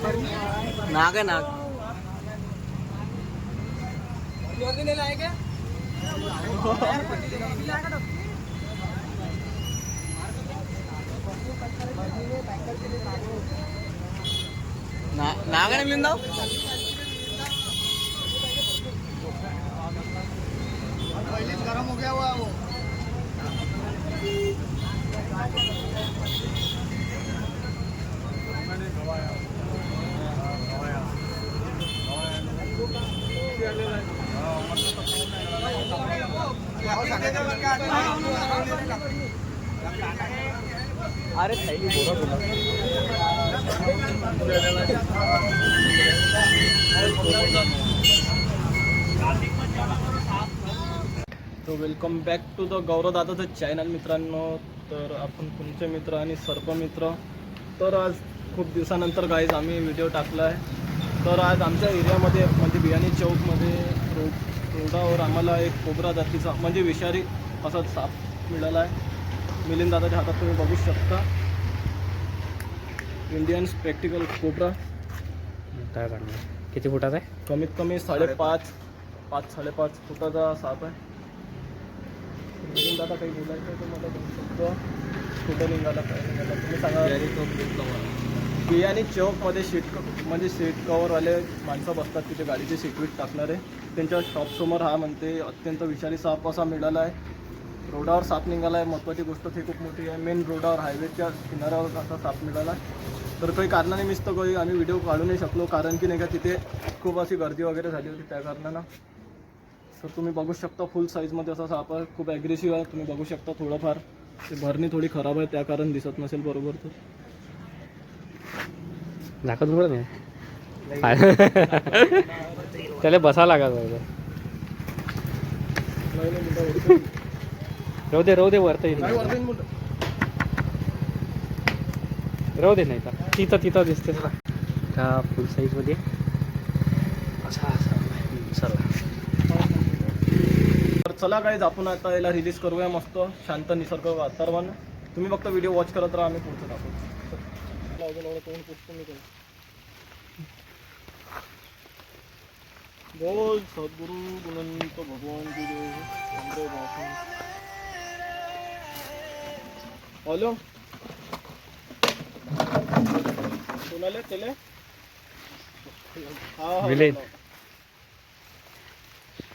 नाग आहे नाग. ना- नाग आहे ना मिळून जाऊ अरे थैली बोला बोला तो वेलकम बॅक टू द गौरवदादाचं चॅनल मित्रांनो. तर आपण तुमचे मित्र आणि सर्प मित्र. तर आज खूप दिवसानंतर गाईज आम्ही व्हिडिओ टाकला आहे. तर आज आमच्या एरियामध्ये म्हणजे बियाणी चौकमध्ये रोड रोडावर आम्हाला एक कोबरा जातीचा म्हणजे विषारी असा साप मिळाला आहे. मिलिंद दादाच्या हातात तुम्ही बघू शकता. इंडियन स्पेक्टिकल कोबरा काय काढणार किती फुटाचा आहे? कमीत कमी साडेपाच पाच साडेपाच फुटाचा साप आहे. मिलिंद दादा काही बोलायचं तुम्हाला? बोलू शकतो. कुठं निघाला काय निघाला? तुम्ही सांगा. बियाणी चौकमध्ये सीट क म्हणजे सीट कवरवाले माणसं बसतात तिथे गाडीचे सीटवीट टाकणारे. त्यांच्या शॉपसमोर हा म्हणते अत्यंत विषारी साप असा मिळाला आहे. रोडावर साप निघाला आहे महत्त्वाची गोष्ट ती खूप मोठी आहे. मेन रोडावर हायवेच्या किनाऱ्यावर असा साप मिळाला. आहे तर काही कारणाने मिस तर काही आम्ही व्हिडिओ काढू नाही शकलो कारण की नाही का तिथे खूप अशी गर्दी वगैरे झाली होती त्या कारणानं. सर तुम्ही बघू शकता फुल साईजमध्ये असा साप आहे. खूप ॲग्रेसिव्ह आहे. तुम्ही बघू शकता थोडंफार. ते भरणी थोडी खराब आहे त्या कारण दिसत नसेल बरोबर तर. झाकत बरं नाही? त्याला बसा लागत पाहिजे राहू दे राहू दे वरता. येईल राहू दे नाही का तिथं तिथं दिसते त्या फुल साईजमध्ये असा असा. चला. तर चला काहीच आपण आता याला रिलीज करूया मस्त शांत निसर्ग वातावरण. तुम्ही फक्त व्हिडिओ वॉच करत राहा आम्ही पुढचं दाखवतो. अजून एवढं तोंड पुसतो मी काही. बोल सद्गुरु गुणंत भगवान की जय. वंदे मातरम. हॅलो कोणाले चले.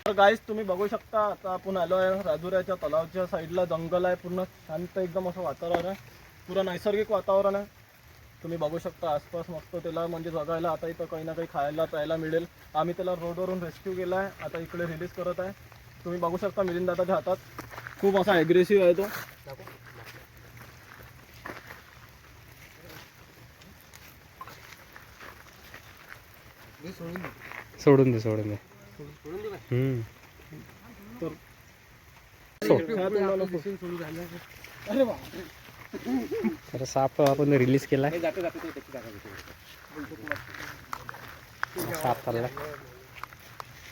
तर गाईज तुम्ही बघू शकता आता आपण आलो आहे राजुऱ्याच्या तलावच्या साईडला जंगल आहे पूर्ण शांत एकदम असं वातावरण आहे पुरं नैसर्गिक वातावरण आहे तुम्ही बघू शकता आसपास मस्त त्याला म्हणजे जगायला आता इथं काही ना काही खायला प्यायला मिळेल. आम्ही त्याला रोडवरून रेस्क्यू केला आहे आता इकडे रिलीज करत आहे. तुम्ही बघू शकता मिलिंद दादाच्या हातात. खूप असा ॲग्रेसिव्ह आहे तो. सोडून दे सोडून दे. हम्म. तर. अरे वा तर साप आपण रिलीज केला साप चालला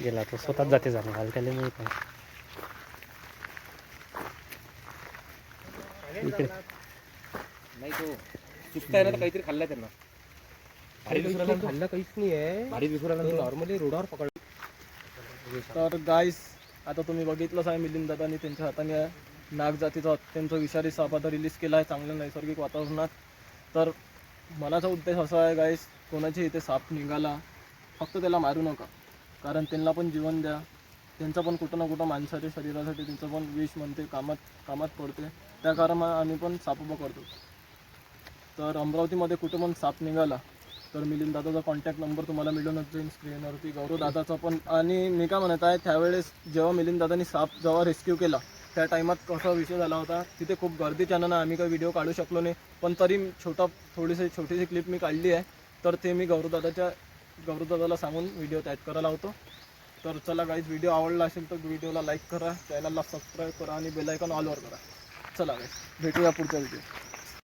गेला तो स्वतःच जाते जाणार मी पण इकडे. नाही तो ना काहीतरी खाल्लं त्यांना. खाल्लं काहीच नाही आहे नॉर्मली रोडावर पकड तर गाईस आता तुम्ही बघितलंच आहे मिलिंद दादानी त्यांच्या हाताने नाग जातीचा अत्यंत विषारी साप आता रिलीज केला आहे चांगल्या नैसर्गिक वातावरणात. तर मनाचा उद्देश असा आहे गाईस कोणाची इथे साप निघाला फक्त त्याला मारू नका. कारण त्यांना पण जीवन द्या. त्यांचं पण कुठं ना कुठं माणसाच्या शरीरासाठी त्यांचं पण विष म्हणते कामात कामात पडते. त्या कारण आम्ही पण साप पकडतो तर अमरावतीमध्ये कुठं पण साप निघाला तर मिलिंद दादाचा कॉन्टॅक्ट नंबर तुम्हाला मिळूनच जाईल स्क्रीनवरती गौरव दादाचा पण. आणि मी काय म्हणत आहे त्यावेळेस जेव्हा मिलिंद दादानी साप जेव्हा रेस्क्यू केला त्या टायमात कसा विषय झाला होता तिथे खूप गर्दीच्यानं आम्ही काही व्हिडिओ काढू शकलो नाही. पण तरी छोटा थोडीशी छोटीशी क्लिप मी काढली आहे. तर ते मी गौरवदादाच्या गौरवदादाला सांगून व्हिडिओ तयार करायला होतो. तर चला गाईज व्हिडिओ आवडला असेल तर व्हिडिओला लाईक करा. चॅनलला सबस्क्राईब करा आणि बेलायकॉन ऑलवर करा. चला गाईज भेटूया पुढच्या व्हिडिओ